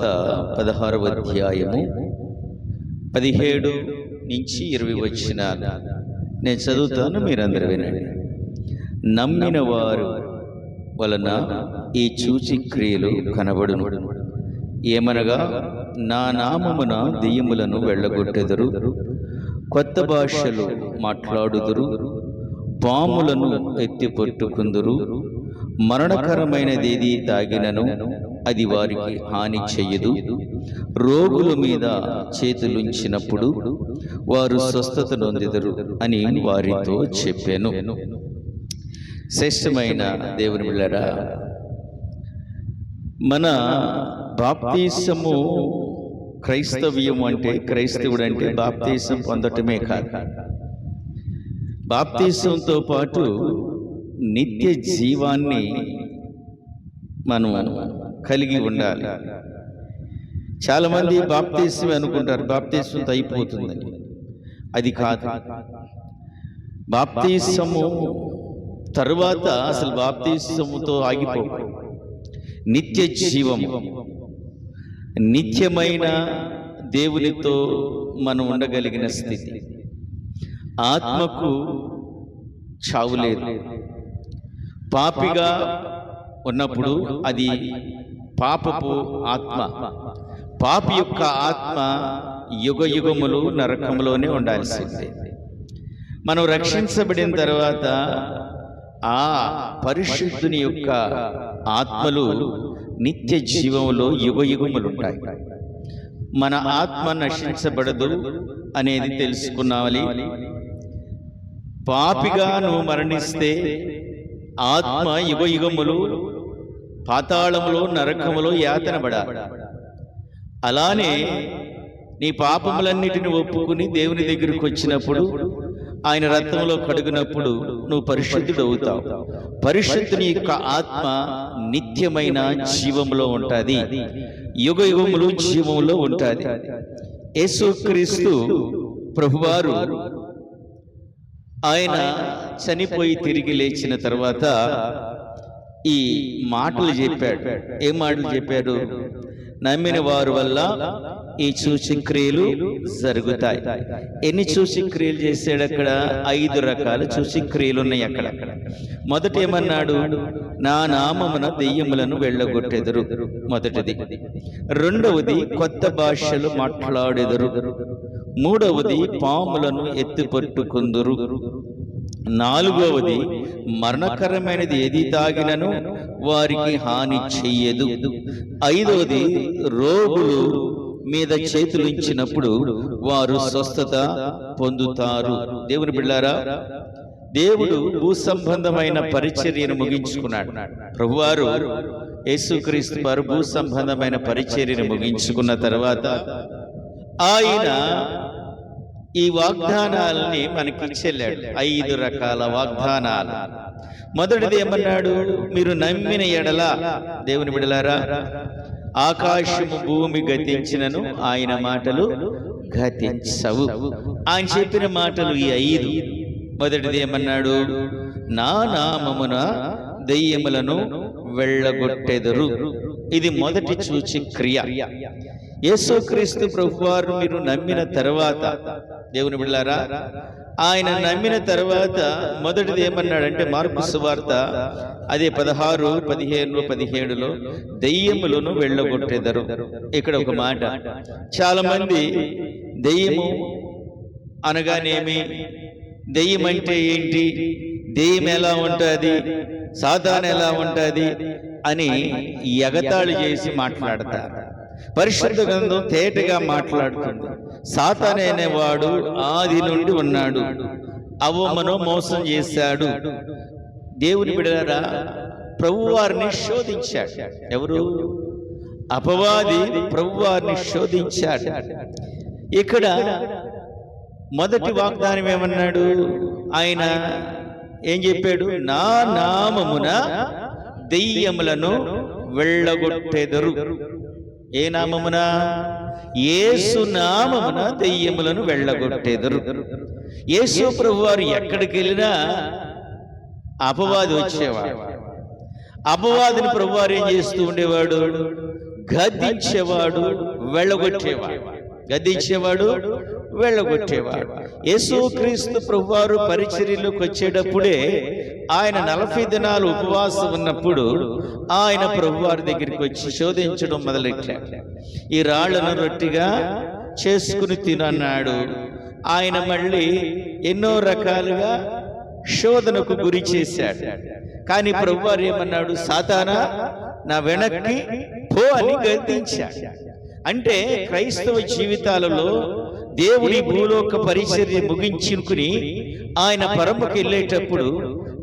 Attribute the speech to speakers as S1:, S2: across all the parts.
S1: వార్త పదహారవ అధ్యాయము పదిహేడు నుంచి ఇరవై వచ్చిన నేను చదువుతాను మీరందరూ వినండి. నమ్మిన వారు వలన ఈ చూచి క్రియలు కనబడును. ఏమనగా నా నామమున దెయ్యములను వెళ్ళగొట్టెదరు కొత్త భాషలు మాట్లాడుదురు పాములను ఎత్తి పట్టుకుందురు మరణకరమైనదేది తాగినను అది వారికి హాని చెయ్యదు రోగుల మీద చేతులుంచినప్పుడు వారు స్వస్థత నొందెదరు అని వారితో చెప్పాను. శ్రేష్టమైన దేవుని బిళ్ళరా మన బాప్తీసము క్రైస్తవ్యం అంటే క్రైస్తవుడు అంటే బాప్తీసం పొందటమే కాదు. బాప్తీసంతో పాటు నిత్య జీవాన్ని మనం కలిగి ఉండాలి. చాలామంది బాప్తీసం అనుకుంటారు బాప్తీసంతో అయిపోతుందని అది కాదు. బాప్తీసము తరువాత అసలు బాప్తీసముతో ఆగిపో. నిత్య జీవము. నిత్యమైన దేవునితో మనం ఉండగలిగిన స్థితి. ఆత్మకు చావు లేదు. పాపిగా ఉన్నప్పుడు అది పాపపు ఆత్మ. పాపి యొక్క ఆత్మ యుగ యుగములు నరకములోనే ఉండాల్సిందే. మనం రక్షించబడిన తర్వాత ఆ పరిశుద్ధుని యొక్క ఆత్మలు నిత్య జీవములో యుగ యుగములు ఉంటాయి మన ఆత్మ నశించబడదు అనేది తెలుసుకున్నావాలి. పాపిగా నువ్వు మరణిస్తే ఆత్మ యుగ యుగములు పాతాళములో నరకములో యాతనబడ. అలానే నీ పాపములన్నిటిని ఒప్పుకుని దేవుని దగ్గరికి వచ్చినప్పుడు ఆయన రక్తంలో కడుగునప్పుడు నువ్వు పరిశుద్ధుడు అవుతావు పరిశుద్ధుని యొక్క ఆత్మ నిత్యమైన జీవంలో ఉంటుంది. యుగ యుగములు జీవములో ఉంటుంది. యేసుక్రీస్తు ప్రభువారు ఆయన చనిపోయి తిరిగి లేచిన తర్వాత ఈ మాటలు చెప్పాడు. ఏ మాటలు చెప్పాడు? నమ్మిన వారి వల్ల ఈ సూచక్రియలు జరుగుతాయి. ఎన్ని సూచక్రియలు చేశాడు అక్కడ? ఐదు రకాల సూచక్రియలు ఉన్నాయి అక్కడ. మొదట ఏమన్నాడు? నా నామమున దెయ్యములను వెళ్ళగొట్టెదరు. మొదటిది. రెండవది కొత్త భాషలు మాట్లాడెదరు. మూడవది పాములను ఎత్తి పట్టుకుందురు నాలుగవది మరణకరమైనది ఏది తాగినను వారికి హాని చెయ్యదు. ఐదవది రోగులు మీద చేతులుంచినప్పుడు వారు స్వస్థత పొందుతారు. దేవుని బిళ్ళారా దేవుడు భూ సంబంధమైన పరిచర్యను ముగించుకున్నాడు. ప్రభువారు యేసుక్రీస్తు వారు భూ సంబంధమైన పరిచర్యను ముగించుకున్న తర్వాత ఆయన ఈ వాగ్దానాలని మనకి చెల్లాడు ఐదు రకాల వాగ్దానాలు. మొదటిది ఏమన్నాడు? మీరు నమ్మిన ఎడల. దేవుని బిడలారా ఆకాశము భూమి గతించినను ఆయన మాటలు గతించవు. ఆయన చెప్పిన మాటలు ఈ ఐదు. మొదటిది ఏమన్నాడు? నా నామమున దెయ్యములను వెళ్ళగొట్టెదరు. ఇది మొదటి చూచి క్రియ. యేసుక్రీస్తు ప్రభువారు మీరు నమ్మిన తర్వాత దేవుని బిళ్ళారా? ఆయన నమ్మిన తర్వాత మొదటిది ఏమన్నాడంటే మార్పు సువార్త అదే పదహారు పదిహేను పదిహేడులో దెయ్యములను వెళ్ళగొట్టేదరు. ఇక్కడ ఒక మాట. చాలా మంది దెయ్యము అనగానేమి? దెయ్యం అంటే ఏంటి? దెయ్యం ఎలా ఉంటుంది? సాధారణ ఎలా ఉంటుంది? అని ఎగతాళి చేసి మాట్లాడతారు. పరిశుద్ధ గ్రంథం తేటగా మాట్లాడుతుంది. సాతానే అనేవాడు ఆది నుండి ఉన్నాడు. అవ్వమ్మను మోసం చేశాడు. దేవుని బిడరా ప్రభువారిని శోధించాడు. ఎవరు? అపవాది ప్రభువారిని శోధించాడు. ఇక్కడ మొదటి వాగ్దానం ఏమన్నాడు? ఆయన ఏం చెప్పాడు? నా నామమున దెయ్యములను వెళ్ళగొట్టెదరు. ఏ నామమున? ఏసు నామమున దెయ్యములను వెళ్ళగొట్టేదరు. యేసు ప్రభు వారు ఎక్కడికి వెళ్ళినా అపవాది వచ్చేవాడు. అపవాదిని ప్రభువారు ఏం చేస్తూ ఉండేవాడు? గదించేవాడు వెళ్ళగొట్టేవాడు. గద్దించేవాడు వెళ్ళగొట్టేవాడు. యేసుక్రీస్తు ప్రభువారు పరిచర్యలోకి వచ్చేటప్పుడే ఆయన నలభై దినాలు ఉపవాసం ఉన్నప్పుడు ఆయన ప్రభువారి దగ్గరికి వచ్చి శోధించడం మొదలెట్టాడు. ఈ రాళ్ళను రొట్టిగా చేసుకుని తినన్నాడు ఆయన మళ్ళీ ఎన్నో రకాలుగా శోధనకు గురి చేశాడు. కానీ ప్రభువారు ఏమన్నాడు? సాతానా నా వెనక్కి పో అని గర్తించాడు అంటే క్రైస్తవ జీవితాలలో దేవుడి భూలోక పరిచర్య ముగించుకుని ఆయన పరముకి వెళ్ళేటప్పుడు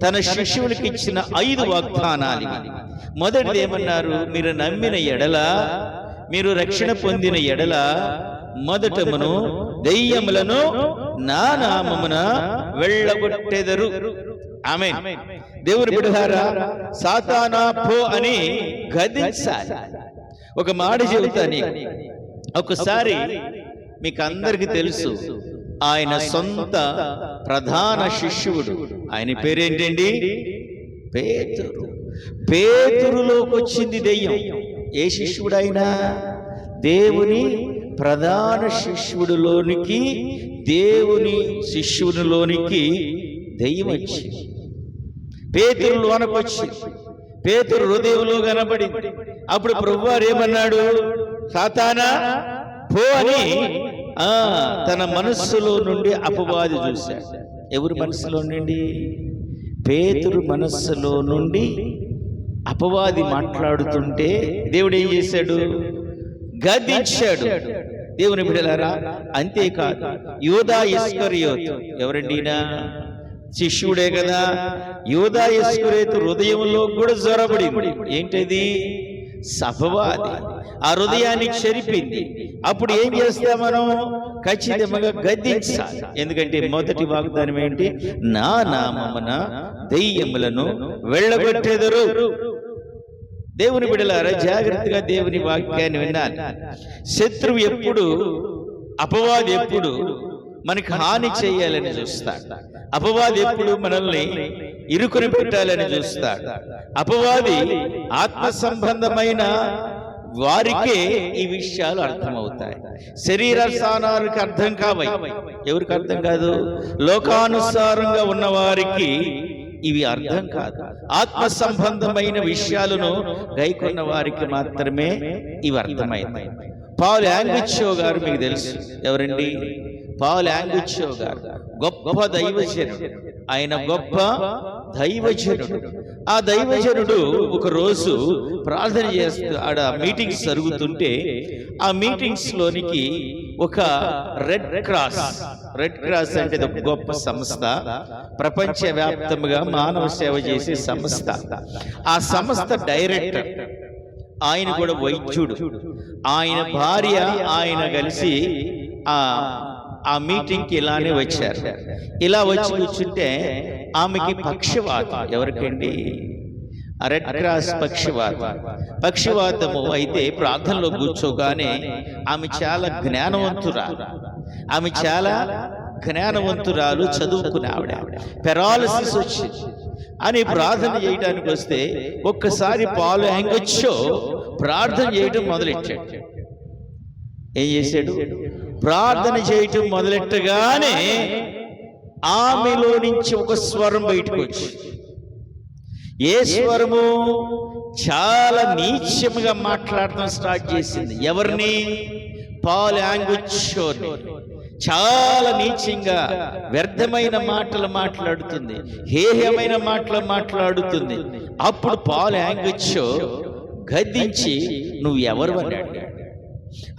S1: తన శిష్యులకి ఇచ్చిన ఐదు వాగ్దానాలు. మొదటిది ఏమన్నారు? మీరు నమ్మిన ఎడల మీరు రక్షణ పొందిన ఎడల మొదటమును దెయ్యములను నా నామమున వెళ్ళగొట్టెదరు. ఆమె దేవుని బిడహారా సాతానా పో అని గదించాలి ఒక మాట చెబుతా నీకు. ఒకసారి మీకు అందరికి తెలుసు ఆయన సొంత ప్రధాన శిష్యుడు. ఆయన పేరేంటండి? పేతురు. పేతురులోకి వచ్చింది దెయ్యం. ఏ శిష్యుడైనా? దేవుని ప్రధాన శిష్యుడిలోనికి దేవుని శిష్యునిలోనికి దెయ్యం వచ్చింది పేతురు పేతురు హృదయంలో కనబడి అప్పుడు ప్రభువారు ఏమన్నాడు? సాతానా పో అని ఆ తన మనస్సులో నుండి అపవాది చూశాడు. ఎవరి మనస్సులో నుండి? పేతురు మనస్సులో నుండి అపవాది మాట్లాడుతుంటే దేవుడు ఏం చేశాడు? గద్దించాడు. దేవుని బిడలారా అంతేకాదు యోధా ఇస్కరియోతు. ఎవరండి ఈయన? శిష్యుడే కదా. యోధా ఇస్కరేతు హృదయంలో కూడా జ్వరపడింది ఏంటది? సభవాది. ఆ హృదయాన్ని చెరిపింది. అప్పుడు ఏం చేస్తాం మనం? ఖచ్చితంగా గద్దించాలి. ఎందుకంటే మొదటి వాగ్దానం ఏంటి? నా నామమున దెయ్యములను వెళ్ళగొట్టెదరు. దేవుని బిడలారా జాగ్రత్తగా దేవుని వాక్యాన్ని వినాలి. శత్రువు ఎప్పుడు అపవాది ఎప్పుడు మనకి హాని చేయాలని చూస్తాడు. అపవాది ఎప్పుడు మనల్ని ఇరుకుని పెట్టాలని చూస్తాడు. అపవాది ఆత్మ సంబంధమైన వారికే ఈ విషయాలు అర్థమవుతాయి. శరీర స్థానానికి అర్థం కావై. ఎవరికి అర్థం కాదు? లోకానుసారంగా ఉన్న వారికి ఇవి అర్థం కాదు. ఆత్మ సంబంధమైన విషయాలను గైకొన్న వారికి మాత్రమే ఇవి అర్థమైంది పాల్ యాంగుచ్చో గారు మీకు తెలుసు. ఎవరండి? పాల్ యాంగుచ్చో గారు గొప్ప దైవజనుడు ఆయన గొప్ప దైవజనుడు ఆ దైవజనుడు ఒక రోజు ప్రార్థన చేస్తూ ఆడ మీటింగ్స్ జరుగుతుంటే ఆ మీటింగ్స్ లోనికి ఒక రెడ్ క్రాస్ రెడ్ క్రాస్ అంటే ఒక గొప్ప సంస్థ. ప్రపంచ వ్యాప్తముగా మానవ సేవ చేసే సంస్థ. ఆ సంస్థ డైరెక్టర్ ఆయన కూడా వైద్యుడు. ఆయన భార్య ఆయన కలిసి ఆ ఆ మీటింగ్కి ఇలానే వచ్చారు. ఇలా వచ్చి కూర్చుంటే ఆమెకి పక్షవాతం. ఎవరికండి? రెడ్ క్రాస్ పక్షవాతం. పక్షవాతము అయితే ప్రార్థనలో కూర్చోగానే ఆమె చాలా జ్ఞానవంతురాలు ఆమె చాలా జ్ఞానవంతురాలు చదువుకునే ఆవిడ. పెరాలసిస్ వచ్చింది అని ప్రార్థన చేయడానికి వస్తే ఒక్కసారి పాలు హ్యాంగొచ్చో ప్రార్థన చేయటం మొదలెట్టాడు. ఏం చేశాడు? ప్రార్థన చేయటం మొదలెట్టగానే ఆమెలో నుంచి ఒక స్వరం బయటకు వచ్చి ఏ స్వరము? చాలా నీచముగా మాట్లాడటం స్టార్ట్ చేసింది. ఎవరిని? పాల్ యాంగుచ్చోని చాలా నీచంగా వ్యర్థమైన మాటలు మాట్లాడుతుంది. హేయమైన మాటలు మాట్లాడుతుంది. అప్పుడు పాల్ యాంగుచ్చో గద్దించి నువ్వు ఎవరు? అని అడిగాడు.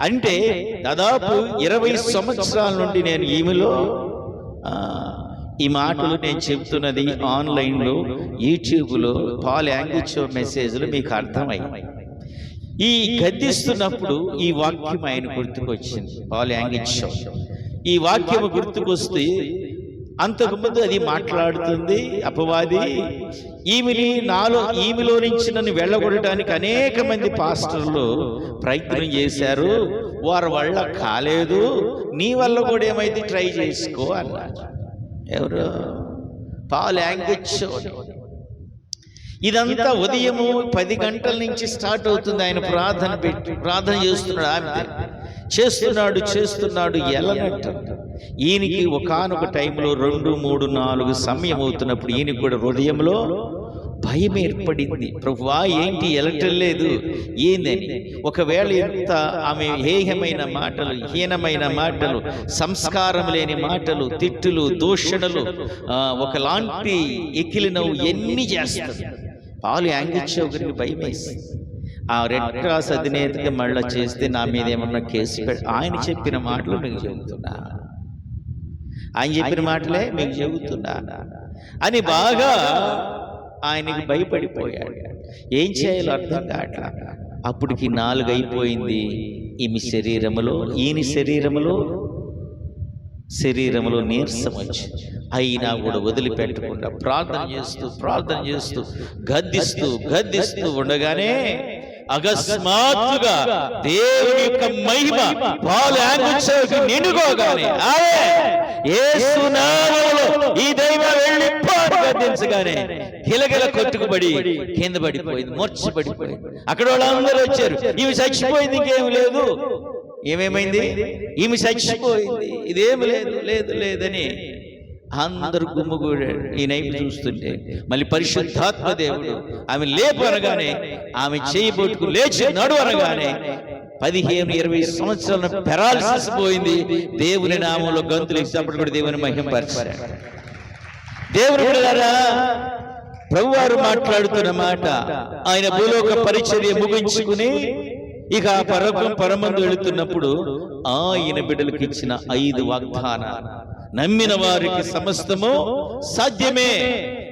S1: అంటే దాదాపు ఇరవై సంవత్సరాల నుండి నేను ఈమెలో ఈ మాటలు నేను చెబుతున్నది ఆన్లైన్లో యూట్యూబ్లో పాల్ యాంగిచో మెసేజ్లు మీకు అర్థమై ఈ గద్దిస్తున్నప్పుడు ఈ వాక్యం ఆయన గుర్తుకొచ్చింది పాల్ యాంగిచో ఈ వాక్యం గుర్తుకొస్తే అంతకుముందు అది మాట్లాడుతుంది అపవాది. ఈమెని నాలో ఈమెలో నుంచి నన్ను వెళ్ళగొట్టడానికి అనేక మంది పాస్టర్లు ప్రయత్నం చేశారు. వారి వల్ల కాలేదు. నీ వల్ల కూడా ఏమైతే ట్రై చేసుకో అన్నారు ఎవరు? పాల్ లాంగ్వేజ్ ఇదంతా ఉదయము పది గంటల నుంచి స్టార్ట్ అవుతుంది. ఆయన ప్రార్థన పెట్టి ప్రార్థన చేస్తున్నాడు ఆమె చేస్తున్నాడు చేస్తున్నాడు ఎలనట్టు. ఈయనకి ఒకానొక టైంలో రెండు మూడు నాలుగు సమయం అవుతున్నప్పుడు ఈయనకి కూడా హృదయంలో భయం ఏర్పడింది ప్రభువా ఏంటి ఎలటం లేదు? ఏందని? ఒకవేళ ఎంత ఆమె హేయమైన మాటలు హీనమైన మాటలు సంస్కారం లేని మాటలు తిట్టులు దూషణలు ఒకలాంటి ఎకిలి నవ్వు ఎన్ని చేస్తుంది? పాలు యాంగిచ్చే ఒకరికి భయం వేసింది ఆ రెడ్ క్రాస్ అధినేతకి మళ్ళా చేస్తే నా మీద ఏమన్నా కేసు పెడ ఆయన చెప్పిన మాటలు మీకు చెబుతున్నా. ఆయన చెప్పిన మాటలే మీకు చెబుతున్నా. అని బాగా ఆయనకి భయపడిపోయాడు. ఏం చేయాలో అర్థం కావట్లా? అప్పటికి నాలుగు అయిపోయింది ఈమె శరీరములో ఈయన శరీరములో శరీరంలో నీరసం వచ్చి అయినా కూడా వదిలిపెట్టకుండా ప్రార్థన చేస్తూ ప్రార్థన చేస్తూ గద్దిస్తూ గద్దిస్తూ ఉండగానే అకస్మాత్తుగా దేవుని యొక్క మహిమ పాలు నిండుకోగానే ఈ దైవం వెళ్ళి గిలగిల కొట్టుకుబడి కింద పడిపోయింది మూర్ఛ పడిపోయింది అక్కడ వాళ్ళందరూ వచ్చారు ఇవి చచ్చిపోయింది ఇంకేం లేదు. ఏమేమైంది? ఈమె చచ్చిపోయింది. ఇదేమి లేదు లేదు లేదని అందరు గుమ్ముగూడాడు ఈ నైపు చూస్తుంటే మళ్ళీ పరిశుద్ధాత్మ దేవుడు ఆమె లేపు అనగానే ఆమె చేయి పట్టుకు లేచి నడు అనగానే పదిహేను ఇరవై సంవత్సరాల పెరాల్సిస్ పోయింది. దేవుని నామంలో గంతులు ఇచ్చినప్పుడు కూడా దేవుని మహింపరిచారు దేవుని బిడ్డలారా ప్రభువారు మాట్లాడుతున్న మాట ఆయన భూలోక పరిచర్య ముగించుకుని ఇక ఆ పరకం పరమందు వెళుతున్నప్పుడు ఆయన బిడ్డలకు ఇచ్చిన ఐదు వాగ్దానాలు. నమ్మిన వారికి సమస్తము సాధ్యమే.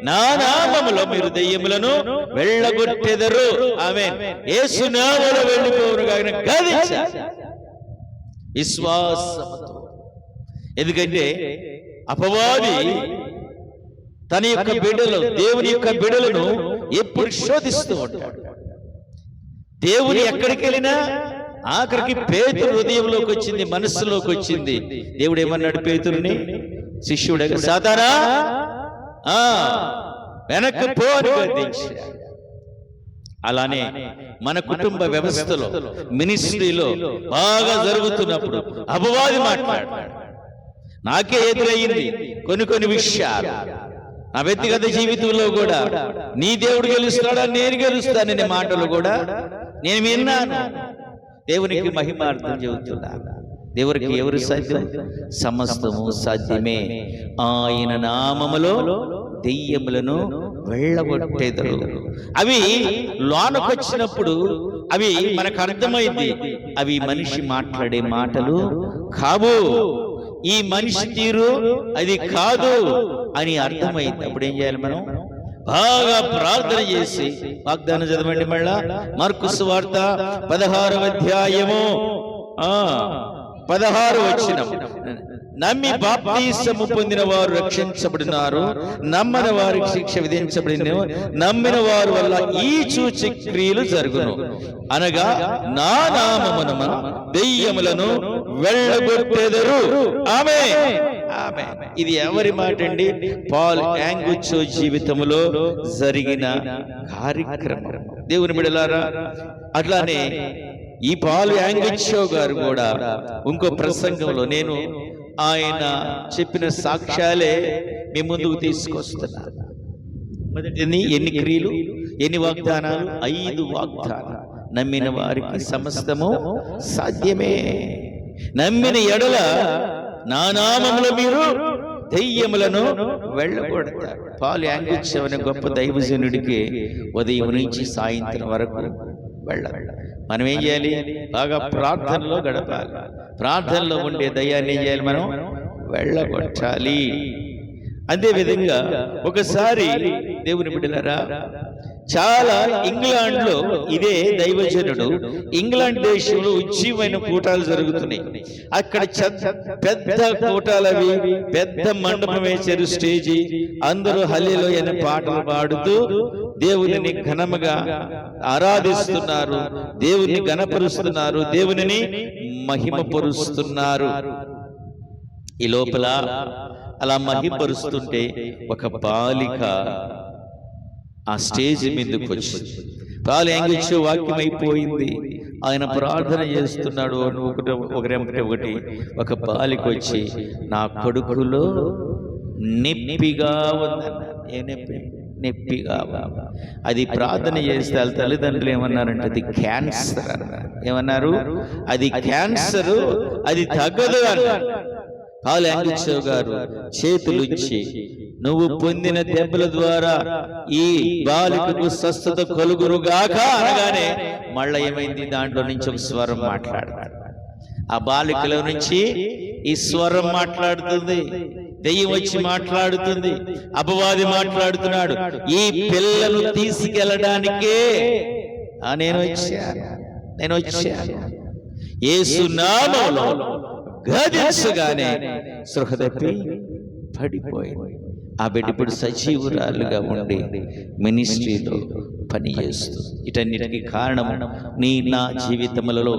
S1: నా నామములో మీరు దెయ్యములను వెళ్ళగొట్టెదరు. ఆమె ఏసునామలో వెళ్ళిపోవును కాగిన విశ్వాస విశ్వాసముతో. ఎందుకంటే అపవాది తన యొక్క బిడ్డలు దేవుని యొక్క బిడ్డలను ఎప్పుడు శోధిస్తూ ఉంటాడు. దేవుని ఎక్కడికి వెళ్ళినా ఆఖరికి పేతురు హృదయంలోకి వచ్చింది మనస్సులోకి వచ్చింది. దేవుడు ఏమన్నాడు పేతురుని? శిష్యుడే సాతారా వెనక్కి పో అని గద్దించాడు. అలానే మన కుటుంబ వ్యవస్థలో మినిస్ట్రీలో బాగా జరుగుతున్నప్పుడు అపవాది మాట్లాడతాడు నాకే ఎదురయ్యింది కొన్ని కొన్ని విషయాలు. నా వ్యక్తిగత జీవితంలో కూడా నీ దేవుడు గెలుస్తాడా నేను గెలుస్తాననే మాటలు కూడా నేను విన్నాను. దేవునికి మహిమార్థం చెబుతున్నా. దేవునికి ఎవరు సాధ్యం? సమస్తము సాధ్యమే. ఆయన నామములో దెయ్యములను వెళ్ళగొట్టేదరు. అవి లోనకొచ్చినప్పుడు అవి మనకు అర్థమైంది. అవి మనిషి మాట్లాడే మాటలు కావు. ఈ మనిషి తీరు అది కాదు అని అర్థమైంది. అప్పుడు ఏం చేయాలి మనం? బాగా ప్రార్థన చేసి వాగ్దానం చదవండి మళ్ళా. మార్కుసు వార్త పదహారవ అధ్యాయము. ఆ పదహారు వచ్చిన నమ్మి బాప్తీసము పొందిన వారు రక్షించబడినారు. నమ్మని వారికి శిక్ష విధించబడిన. నమ్మిన వారు వల్ల ఈ సూచి క్రియలు జరుగును. అనగా నా నామమున దెయ్యములను వెళ్ళగొట్టెదరు. ఆమె ఆమె ఇది ఎవరి మాట అండి పాల్ యాంగుచ్చో జీవితంలో జరిగిన కార్యక్రమం. దేవుని బిడలారా అట్లానే ఈ పాలు యాంగిచ్చో గారు కూడా ఇంకో ప్రసంగంలో నేను ఆయన చెప్పిన సాక్ష్యాలే మీ ముందుకు తీసుకొస్తున్నారు. మొదటిని ఎన్ని క్రియలు ఎన్ని వాగ్దానాలు? ఐదు వాగ్దానాలు. నమ్మిన వారికి సమస్తము సాధ్యమే. నమ్మిన ఎడల నా మీరు దెయ్యములను వెళ్ళకూడతారు పాలు యాంగిచ్చవని గొప్ప దైవజనుడికి ఉదయం నుంచి సాయంత్రం వరకు వెళ్ళ మనం ఏం చేయాలి? బాగా ప్రార్థనలో గడపాలి. ప్రార్థనలో ఉండే దయ్యాన్ని ఏం చేయాలి మనం? వెళ్ళగొట్టాలి. అదే విధంగా ఒకసారి దేవుని బిడ్డలారా చాలా ఇంగ్లాండ్లో ఇదే దైవజనుడు ఇంగ్లాండ్ దేశంలో ఉజ్జీవమైన కూటాలు జరుగుతున్నాయి. అక్కడ పెద్ద కూటాలు అవి పెద్ద మండపం వేశారు స్టేజి. అందరూ హల్లిలో అనే పాటలు పాడుతూ దేవునిని ఘనముగా ఆరాధిస్తున్నారు. దేవుని ఘనపరుస్తున్నారు. దేవునిని మహిమపరుస్తున్నారు. ఈ లోపల అలా మహిపరుస్తుంటే ఒక బాలిక ఆ స్టేజ్ మీదకి వచ్చి పాలు యాంగిచ్చే వాక్యం అయిపోయింది ఆయన ప్రార్థన చేస్తున్నాడు. అని ఒకటి ఒకటి ఒకటి ఒక పాలికి వచ్చి నా కొడుకులో నొప్పిగా ఉందన్నారు ఏ నొప్పి? నొప్పిగా. అది ప్రార్థన చేస్తే వాళ్ళ తల్లిదండ్రులు ఏమన్నారంటే అది క్యాన్సర్ ఏమన్నారు? అది క్యాన్సర్ అది తగ్గదు అన్నారు. గారు చేతులు ఇచ్చి నువ్వు పొందిన దెబ్బల ద్వారా ఈ బాలికకు స్వస్థత కలుగురుగాక అనగానే మళ్ళా ఏమైంది? దాంట్లో నుంచి ఒక స్వరం మాట్లాడతాడు ఆ బాలికలో నుంచి ఈ స్వరం మాట్లాడుతుంది. దెయ్యం వచ్చి మాట్లాడుతుంది. అపవాది మాట్లాడుతున్నాడు. ఈ పిల్లలు తీసుకెళ్ళడానికే నేను వచ్చాను నేను వచ్చాను ఏసునామంలో గదించగానే సృహ తప్పి పడిపోయింది. ఆ బిడ్డ ఇప్పుడు సజీవురాలుగా ఉండి మినిస్ట్రీలో పనిచేస్తూ ఇటన్నిటికీ కారణం నీ నా జీవితములలో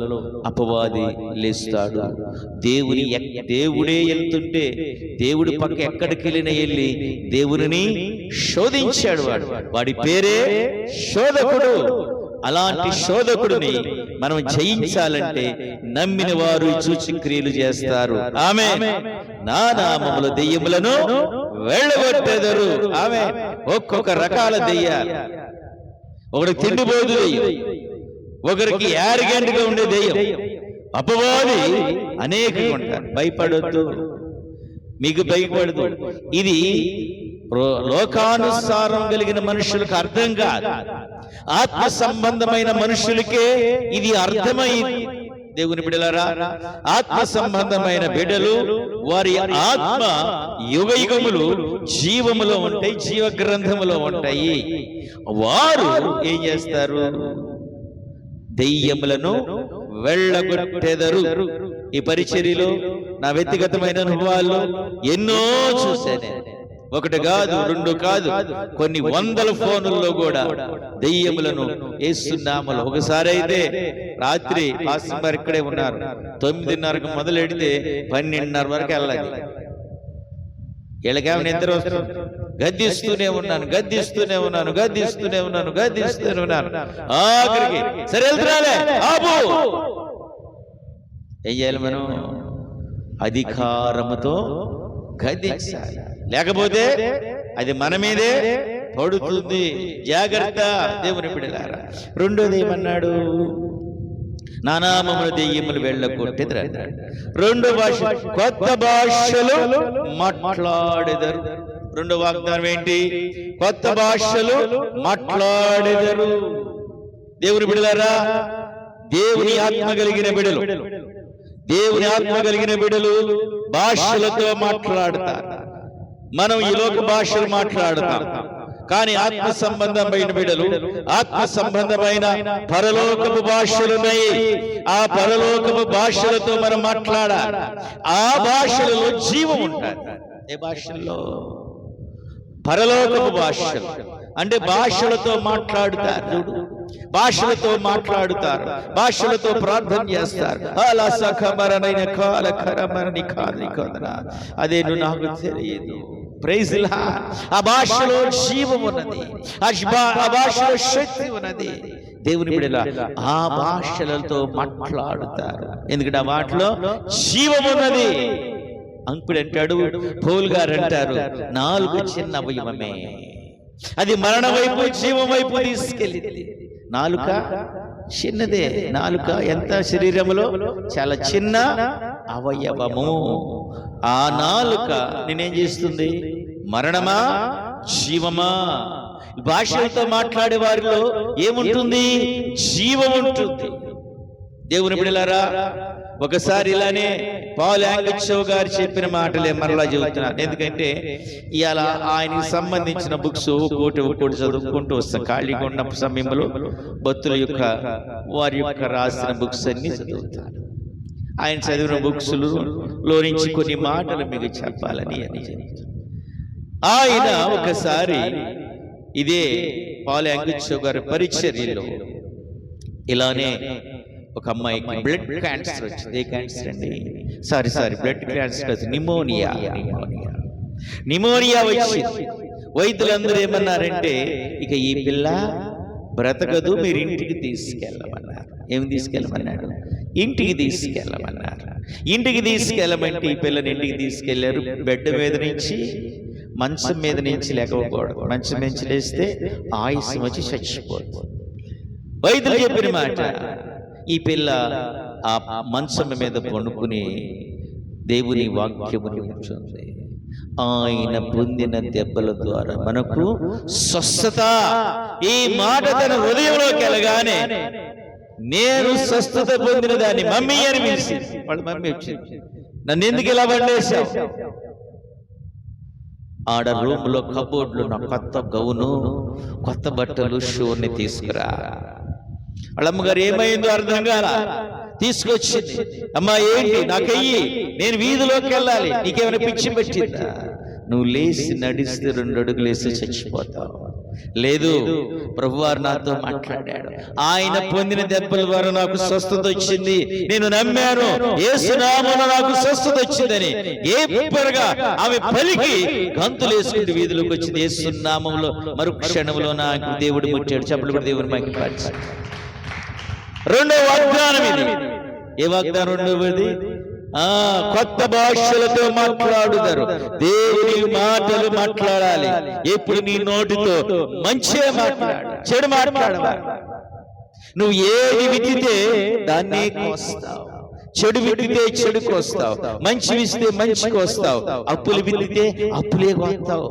S1: అపవాది లేస్తాడు. దేవుని దేవుడే వెళ్తుంటే దేవుడి పక్క ఎక్కడికి వెళ్ళిన వెళ్ళి దేవుని శోధించాడు వాడు. వాడి పేరే శోధకుడు. అలాంటి శోధకుడిని మనం జయించాలంటే నమ్మిన వారు చూచి క్రియలు చేస్తారు. ఆమె నా నామముల దెయ్యములను వెళ్ళగొట్టెదరు. ఆమె ఒక్కొక్క రకాల దెయ్యాలు. ఒకరికి తిండిపోదు దెయ్యం. ఒకరికి యారిగంటగా ఉండే దెయ్యం. అపవాది అనేక ఉంటారు. భయపడొద్దు. మీకు భయపడదు. ఇది లోకానుసారం కలిగిన మనుషులకు అర్థం కాదు. ఆత్మ సంబంధమైన మనుషులకే ఇది అర్థమైంది దేవుని బిడలారా ఆత్మ సంబంధమైన బిడలు వారి ఆత్మ యుగ యుగములు జీవములో ఉంటాయి జీవ గ్రంథములో ఉంటాయి. వారు ఏం చేస్తారు? దెయ్యములను వెళ్ళగొట్టెదరు. ఈ పరిచర్యలో నా వ్యక్తిగతమైన అనుభవాల్లో ఎన్నో చూశాను. ఒకటి కాదు రెండు కాదు. కొన్ని వందల ఫోనుల్లో కూడా దెయ్యములను వేస్తున్నామలు ఒకసారి అయితే రాత్రి పాస్టర్ ఇక్కడే ఉన్నారు. తొమ్మిదిన్నరకు మొదలెడితే పన్నెండున్నర వరకు వెళ్ళాలి. వీళ్ళకేమో నిద్ర వస్తుంది? గద్దిస్తూనే ఉన్నాను గద్దిస్తూనే ఉన్నాను గద్దిస్తూనే ఉన్నాను గద్దిస్తూనే ఉన్నాను. ఆఖరికి సరే వెళ్తున్నాలే ఆపు. ఏం చేయాలి మనం? అధికారముతో గద్దించాలి. లేకపోతే అది మన మీదే పడుతుంది. జాగ్రత్త దేవుని బిడ్డలారా. రెండోది ఏమన్నాడు నానామముల దెయ్యములు వెళ్ళగొట్టెదరు అన్నాడు రెండు భాష కొత్త భాషలు మాట్లాడెదరు. రెండో వాగ్దానం ఏంటి? కొత్త భాషలు మాట్లాడెదరు. దేవుని బిడలారా దేవుని ఆత్మ కలిగిన బిడలు. దేవుని ఆత్మ కలిగిన బిడలు భాషలతో మాట్లాడతారు. మనం ఈ లోక భాషలు మాట్లాడతాం. కానీ ఆత్మ సంబంధమైన బిడలు ఆత్మ సంబంధమైన పరలోకపు భాషలున్నాయి. ఆ పరలోకపు భాషలతో మనం మాట్లాడాలి. ఆ భాషలలో జీవం ఉంటుంది ఏ భాషల్లో? పరలోకపు భాషలు. అంటే భాషలతో మాట్లాడుతారు చూడు. భాషలతో మాట్లాడుతారు భాషలతో ప్రార్థన చేస్తారు. అలా సఖమరనైన కాల ఖరమరని కాదని కదరా అదే నువ్వు నాకు తెలియదు. ప్రైజ్ ఆ భాషలో జీవం ఉన్నది. ఆ భాషలో శక్తి ఉన్నది. దేవుని బిడ్డల ఆ భాషలతో మాట్లాడుతారు. ఎందుకంటే ఆ మాటలో జీవం ఉన్నది. అంకుడు అంటాడు పోల్ గారు అంటారు నాలుగు చిన్న అవయవమే. అది మరణ వైపు జీవం వైపు తీసుకెళ్ళింది. నాలుక చిన్నదే. నాలుక ఎంత శరీరములో? చాలా చిన్న అవయవము. ఆ నాలుక నేనేం చేస్తుంది? మరణమా? జీవమా? భాషలతో మాట్లాడే వారిలో ఏముంటుంది? జీవం ఉంటుంది దేవుని బిడలారా ఒకసారి ఇలానే పాల్ యాంగిచ్చో గారు చెప్పిన మాటలే మరలా చెబుతున్నాను. ఎందుకంటే ఇలా ఆయనకి సంబంధించిన బుక్స్ ఒకటి ఒకటి చదువుకుంటూ వస్తాం. ఖాళీగా ఉన్న సమయంలో భక్తుల యొక్క వారి యొక్క రాసిన బుక్స్ అన్ని చదువుతాను ఆయన చదివిన బుక్స్లో నుంచి కొన్ని మాటలు మీకు చెప్పాలని అని ఆయన ఒకసారి ఇదే పాల్ యాంగిచ్చో గారి పరిచర్యలో ఇలానే ఒక అమ్మాయికి బ్లడ్ క్యాన్సర్ వచ్చింది ఏ క్యాన్సర్ అండి? Sorry sorry blood cancer pneumonia pneumonia pneumonia వచ్చింది వైద్యులందరూ ఏమన్నారంటే ఇక ఈ పిల్ల బ్రతకదు మీరు ఇంటికి తీసుకెళ్ళమన్నారు. ఏమి తీసుకెళ్ళమన్నాడు ఇంటికి తీసుకెళ్ళమన్నారు. ఇంటికి తీసుకెళ్ళమంటే ఈ పిల్లని ఇంటికి తీసుకెళ్ళారు బెడ్ మీద నుంచి మంచం మీద నుంచి లేకపోకూడదు మంచం నుంచి లేస్తే ఆయుస్సు వచ్చి చచ్చిపోతుంది. వైద్యులు చెప్పిన మాట. ఈ పిల్ల ఆ మంచం మీద పండుకుని దేవుని వాక్యముని ఉంచుంది. ఆయన పొందిన దెబ్బల ద్వారా మనకు స్వస్థత. ఈ మాట తన హృదయంలోకి వెళ్ళగానే నేను స్వస్థత పొందిన దాన్ని మమ్మీ అని పిలిచి వాళ్ళ మమ్మీ వచ్చింది నన్ను ఎందుకు ఇలా పడేశావు ఆడ రూమ్లో కబోర్డ్లో నా కొత్త గౌను కొత్త బట్టలు షూని తీసుకురా. వాళ్ళ అమ్మగారు ఏమైందో అర్థం కాల? తీసుకొచ్చింది. అమ్మా ఏంటి? నాకయ్యి నేను వీధిలోకి వెళ్ళాలి. నీకేమైనా పిచ్చి పెట్టిందా? నువ్వు లేచి నడిస్తే రెండు అడుగులు వేసి చచ్చిపోతావు. లేదు. ప్రభువారు నాతో మాట్లాడాడు. ఆయన పొందిన దెబ్బల ద్వారా నాకు స్వస్థత వచ్చింది. నేను నమ్మాను. ఏసునామమున నాకు స్వస్థత వచ్చిందని ఏపరగా ఆమె పలికి గంతులు వేసుకుంటూ వీధిలోకి వచ్చింది. ఏసునామంలో మరు క్షణంలో నాకు దేవుడు ముట్టాడు. చెప్పలు కూడా దేవుని మాకి పాటి రెండో వాగ్దానం ఇది. ఏ వాగ్దానం రెండవది ఆ కొత్త భాషలతో మాట్లాడుతారు దేవుని మాటలు మాట్లాడాలి. ఎప్పుడు నీ నోటితో మంచిగా మాట్లాడు చెడు మాట్లాడ నువ్వు ఏది విత్తితే దాన్నే కోస్తావు. చెడు విడితే చెడుకు వస్తావు. మంచి విస్తే మంచికి వస్తావు. అప్పులు విత్తితే అప్పులే కొస్తావు.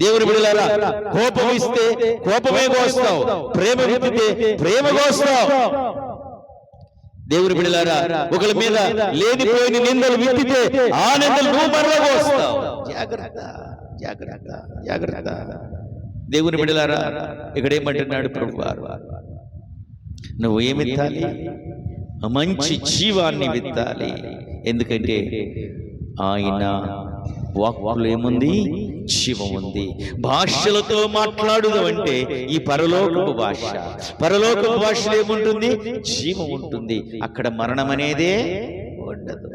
S1: దేవుని బిడలారా కోపం ఇస్తే కోపమే కోస్తావు ప్రేమ విత్తితే ప్రేమ కోస్తావు. దేవుని బిడలారా ఒకరి మీద లేనిపోయిన నిందలు విత్తితే ఆ నిందలు నువ్వు మరల కోస్తావు. జాగ్రత్త జాగ్రత్త జాగ్రత్త దేవుని బిడలారా ఇక్కడ ఏమంటున్నాడు ప్రభు నువ్వు ఏమి విత్తాలి? మంచి జీవాన్ని విత్తాలి. ఎందుకంటే ఆయన వాక్కులు ఏముంది? జీవం ఉంది భాషలతో మాట్లాడుదు అంటే ఈ పరలోకపు భాష. పరలోకపు భాషలో ఏముంటుంది? జీవం ఉంటుంది అక్కడ మరణం అనేదే ఉండదు.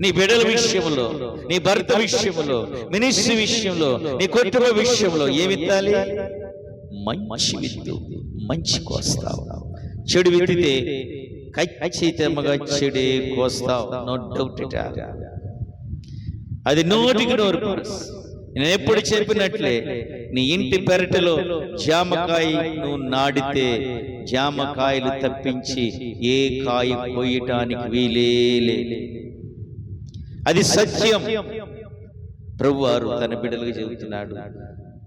S1: నీ బిడల విషయంలో నీ భర్త విషయంలో మినిస్ట్రీ విషయంలో నీ కుటుంబ విషయంలో ఏమిత్తాలి మంచి విత్తు మంచి కోస్తావు. చెడు విత్తితే ఖచ్చితంగా చెడే కోస్తావు. నో డౌట్ అది నోటికి నోరు నేను ఎప్పుడు చెప్పినట్లే నీ ఇంటి పెరటిలో జామకాయ నువ్వు నాడితే జామకాయలు తప్పించి ఏ కాయ కొయ్యటానికి వీలే అది సత్యం. ప్రభువారు తన బిడ్డలకు చెబుతున్నాడు.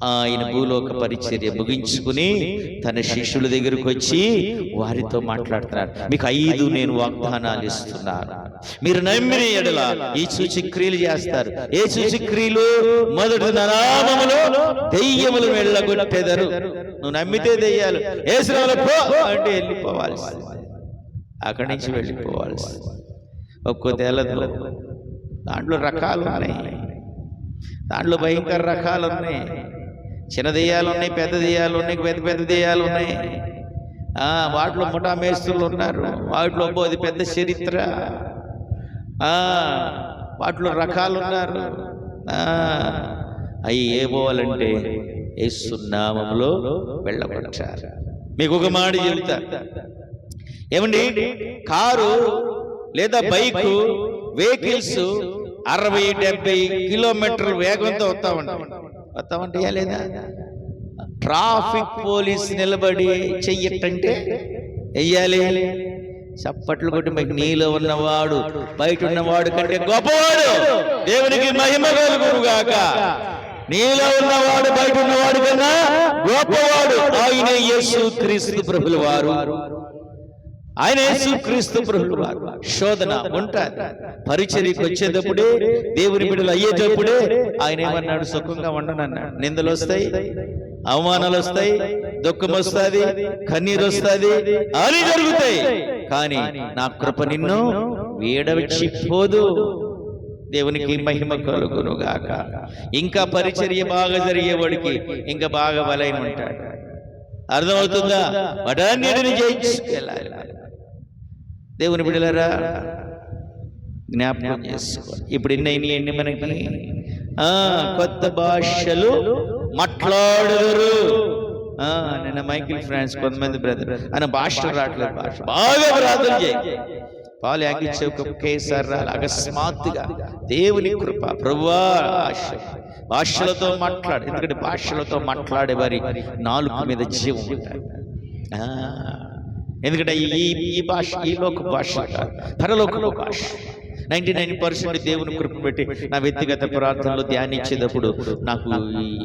S1: ఆయన భూలోక పరిచర్య ముగించుకుని తన శిష్యుల దగ్గరకు వచ్చి వారితో మాట్లాడుతున్నాడు మీకు ఐదు నేను వాగ్దానాలు ఇస్తున్నాను. మీరు నమ్మిన ఎడల ఈ సూచక్రియలు చేస్తారు. ఏ సూచక్రియలు మొదటి నామములో దెయ్యములు వెళ్ళగొట్టెదరు. నువ్వు నమ్మితే దెయ్యాలు. పో అంటే వెళ్ళిపోవాల్సి. అక్కడి నుంచి వెళ్ళిపోవాల్సి. ఒక్కో తేలదు. దాంట్లో రకాలు ఉన్నాయి దాంట్లో భయంకర రకాలు ఉన్నాయి చిన్న దెయ్యాలు ఉన్నాయి పెద్ద దెయ్యాలు ఉన్నాయి పెద్ద పెద్ద దెయ్యాలు ఉన్నాయి ఆ, వాటిలో ముఠా మేస్తులు ఉన్నారు. వాటిలో అది పెద్ద చరిత్ర. ఆ, వాటిలో రకాలు ఉన్నారు అవి ఏ పోవాలంటే ఏసునామంలో వెళ్ళగొట్టారు మీకు ఒక మాట చెబుతా. ఏమండి? కారు లేదా బైక్ వెహికల్స్ అరవై డెబ్బై కిలోమీటర్ వేగంతో వస్తా ఉంటాయి. లేదా? ట్రాఫిక్ పోలీస్ నిలబడి చెయ్యటంటే వెయ్యాలి చప్పట్లు కొట్టి మీకు నీలో ఉన్నవాడు బయట ఉన్నవాడు కంటే గొప్పవాడు. దేవునికి మహిమ కలుగునుగాక. నీలో ఉన్నవాడు బయట ఉన్నవాడు కన్నా గొప్పవాడు. ఆయన యేసు క్రీస్తు ప్రభుల వారు. ఆయన క్రీస్తు ప్రభులు శోధన ఉంటుంది పరిచర్యకి వచ్చేటప్పుడే దేవుని బిడ్డలు అయ్యేటప్పుడే ఆయన ఏమన్నాడు? సుఖంగా ఉండనన్నాడు. నిందలు వస్తాయి అవమానాలు వస్తాయి దుఃఖం వస్తుంది కన్నీరు వస్తుంది అని జరుగుతాయి. కానీ నా కృప నిన్ను వీడవిచ్చిపోదు దేవునికి మహిమ కలుగును గాక ఇంకా పరిచర్య బాగా జరిగేవాడికి ఇంకా బాగా బలైన ఉంటాడు. అర్థమవుతుందా? వాటన్నిటిని జయించుకెళ్ళాలి. దేవుని బిడ్డలారా జ్ఞాపకం చేసుకో. ఇప్పుడు ఎన్ని అయినాయి ఎన్ని మనకి ఆ కొత్త భాషలు మాట్లాడరు. నిన్న మైకిల్ ఫ్రాన్స్ కొంతమంది బ్రదర్. ఆయన భాష రావట్లేదు భాష బాగా ప్రార్థన చేయి పాలు యాగిచ్చే ఒక కేసర్ రాలి. అకస్మాత్తుగా దేవుని కృప ప్రభువా ఆశ. భాషలతో మాట్లాడు. ఎందుకంటే భాషలతో మాట్లాడే వారి నాలుగు మీద జీవం ఉంటాయి ఆ, ఎందుకంటే ఈ ఈ భాష ఈ లోక భాష పరలోక భాష. నైంటీ నైన్ పర్సెంట్ దేవుని కృప పెట్టి నా వ్యక్తిగత ప్రార్థనలో ధ్యానించేటప్పుడు నాకు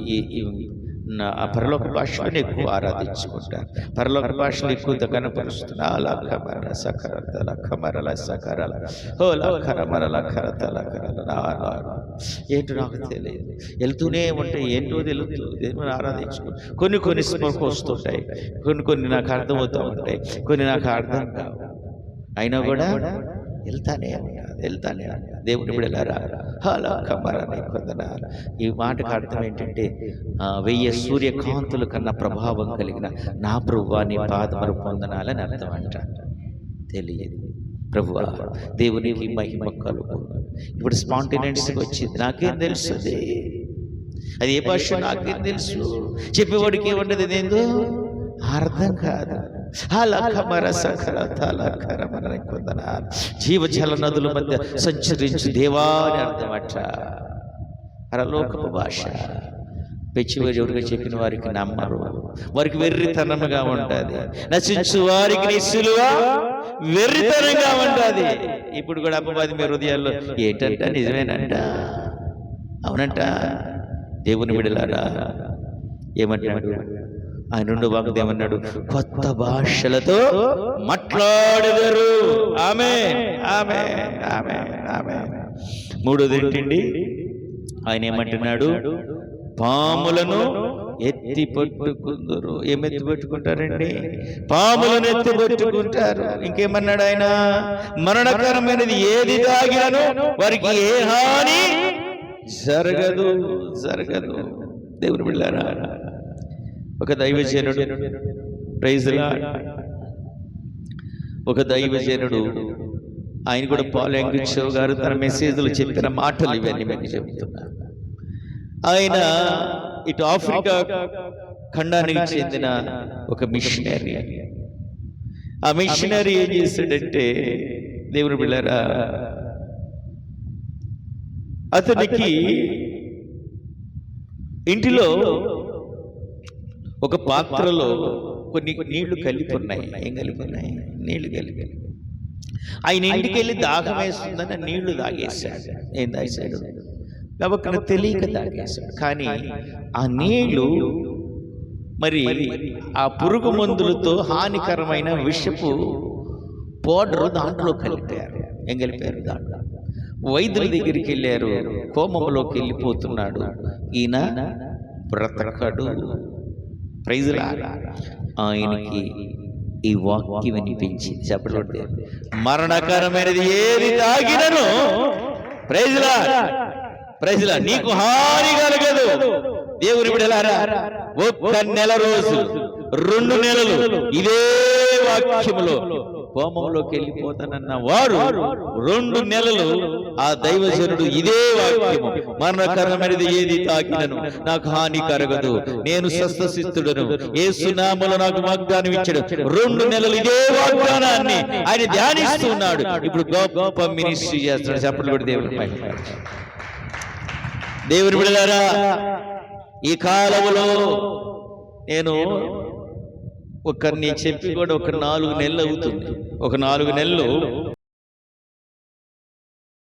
S1: ఈ- పరలోక భాషలను ఎక్కువ ఆరాధించుకుంటారు పరలోక భాషలు ఎక్కువ కనపరుస్తున్నా అలా కమర సకర తల కమరల సకరల లఖర ఏంటో నాకు తెలియదు. వెళ్తూనే ఉంటాయి. ఏంటో తెలుసు దేవుని ఆరాధించుకో. కొన్ని కొన్ని స్మృతి వస్తుంటాయి. కొన్ని కొన్ని నాకు అర్థమవుతూ ఉంటాయి. కొన్ని నాకు అర్థం కావు. అయినా కూడా వెళ్తానే ఉంటా వెళ్తానే ఉంటా దేవుని బిడలారా హలా కమరని కొందనాలు ఈ మాటకు అర్థం ఏంటంటే వెయ్యి సూర్యకాంతుల కన్నా ప్రభావం కలిగిన నా ప్రభువా నీ పాదమరు పొందనాలని అర్థం అంట. తెలియదు. ప్రభువా దేవునికి మహిమ కలుగు ఇప్పుడు స్పాంటినెంట్స్కి వచ్చింది. నాకేం తెలుస్తుంది అది? ఏ భాష? నాకేం తెలుసు? చెప్పేవాడికి ఏముండదు ఏందో అర్థం కాదు. జీవజల నదుల మధ్య సంచరించు దేవాని అర్థమట పరలోకపు భాష పెచ్చివారుగా చెప్పిన వారికి నమ్మరు వారికి వెర్రితనముగా ఉంటుంది నశించు వారికి నిస్సులువ వెర్రితనంగా ఉంటుంది ఇప్పుడు కూడా అపవాది మీ హృదయాల్లో ఏంటంట నిజమేనంట. అవునంట. దేవుని విడలారా ఏమంటున్నాడు? ఆయన రెండు వాగ్ది ఏమన్నాడు కొత్త భాషలతో మాట్లాడదరు ఆమె ఆమె ఆమె ఆమె మూడోది ఏంటండి? ఆయన ఏమంటున్నాడు? పాములను ఎత్తి పట్టుకుందరు. ఏం ఎత్తి పట్టుకుంటారండి? పాములను ఎత్తి పట్టుకుంటారు. ఇంకేమన్నాడు ఆయన? మరణకరమైనది ఏది తాగినను వారికి ఏ హాని జరగదు. జరగదు. దేవుని బిళ్ళారా? ఒక దైవజనుడు. ప్రైజ్లా ఒక దైవజనుడు. ఆయన కూడా పాల్ వెంకటేశ్వర గారు తన మెసేజ్లు చెప్పిన మాటలు ఇవన్నీ మీకు చెబుతున్నారు ఆయన ఇటు ఆఫ్రికా ఖండానికి చెందిన ఒక మిషనరీ ఆ మిషనరీ ఏం చేశాడంటే దేవుని బిళ్ళారా అతనికి ఇంటిలో ఒక పాత్రలో కొన్ని నీళ్ళు కలిపి ఉన్నాయి. ఏం కలిపి ఉన్నాయి నీళ్ళు కలిపి ఆయన ఇంటికి వెళ్ళి దాహం వేస్తుందని నీళ్ళు తాగేశాడు. ఏం తాగేశాడు? కాబట్టి తెలియక తాగేశాడు. కానీ ఆ నీళ్ళు మరి ఆ పురుగు మందులతో హానికరమైన విషపు పౌడర్ దాంట్లో కలిపారు. ఏం కలిపారు? దాంట్లో వైద్యుల దగ్గరికి వెళ్ళారు. కోమంలోకి వెళ్ళిపోతున్నాడు. ఈయన బ్రతకడు. ప్రైజులా ఆయనకి ఈ వాక్యం వినిపించింది. చెప్పండి మరణకరమైనది ఏది తాగినను? ప్రైజులా ప్రైజులా నీకు హాని కలగదు. దేవుని బిడలారా ఒక్క నెల రోజు రెండు నెలలు ఇదే వాక్యములో హోమంలోకి వెళ్ళిపోతానన్న వారు రెండు నెలలు ఆ దైవజనుడు ఇదే వాక్యము. మరణకరమైనది ఏది తాకినను? నాకు హాని కరగదు. నేను స్వస్థసిద్ధుడను ఏ సునామలో నాకు వాగ్దానం ఇచ్చాడు. రెండు నెలలు ఇదే వాగ్దానాన్ని ఆయన ధ్యానిస్తున్నాడు. ఇప్పుడు గొప్ప మినిస్ట్రీ చేస్తున్నాడు. చెప్పలు కూడా దేవుని మహిమ. దేవుని బిడలారా ఈ కాలములో నేను ఒకరిని చెప్పి కూడా ఒక నాలుగు నెలలు అవుతుంది. ఒక నాలుగు నెలలు